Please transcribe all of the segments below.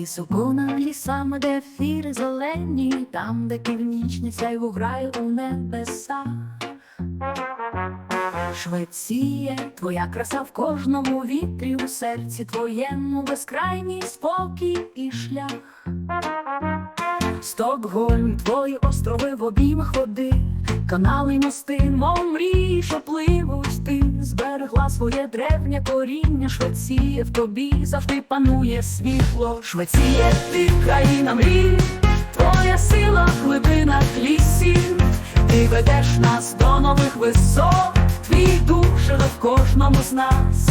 Високо над лісами, де ефіри зелені, там, де північний сяйво грає у небеса. Швеція, твоя краса в кожному вітрі, у серці твоєму безкрайній спокій і шлях. Стокгольм, твої острови в обіймах води, канали й мости, мов мрії, що пливуть зберегла своє древнє коріння, Швеція в тобі завжди панує світло. Швеція, ти країна мрій, твоя сила в глибинах лісів, ти ведеш нас до нових висот, твій дух живе в кожному з нас.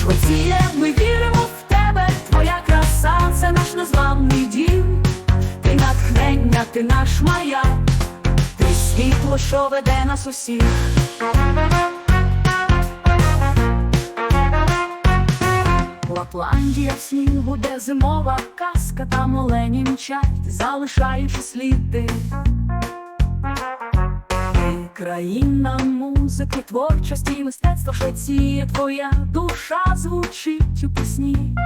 Швеція, ми віримо в тебе, твоя краса, це наш незламний дім. Ти натхнення, ти наш маяк, ти світло, що веде нас усіх. Лапландія в снігу, де зимова казка, там олені мчать, залишаючи сліди. Ти країна музики, творчості, і мистецтва Швеція, твоя душа звучить у пісні.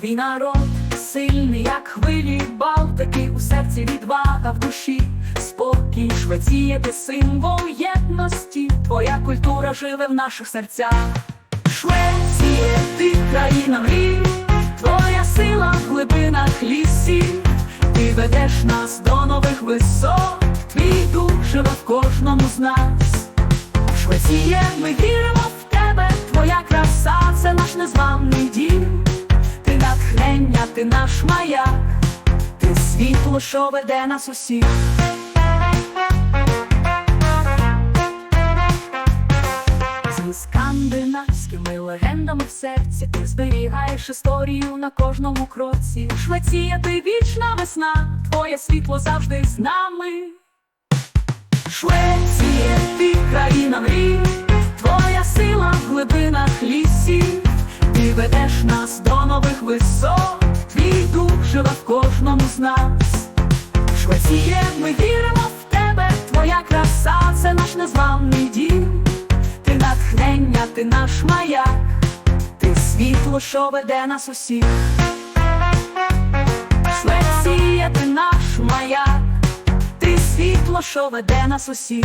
Твій народ сильний, як хвилі Балтики, у серці відвага в душі, спокій, Швеція, ти символ єдності, твоя культура живе в наших серцях. Швеція, ти країна мрій, твоя сила в глибинах лісів, ти ведеш нас до нових висот, твій дух живе в кожному з нас. Швеція, ми віримо в тебе, твоя краса, це наш незламний дім. Ти натхнення, ти наш маяк, ти світло, що веде нас усіх. Скандинавськими легендами в серці ти зберігаєш історію на кожному кроці. Швеція, ти вічна весна, твоє світло завжди з нами. Швеція, ти країна мрій, твоя сила в глибинах лісів, ти ведеш нас до нових висот, твій дух живе в кожному з нас. Швеція, ми віримо ти наш маяк, ти світло, що веде нас усіх. Швеція, ти наш маяк, ти світло, що веде нас усіх.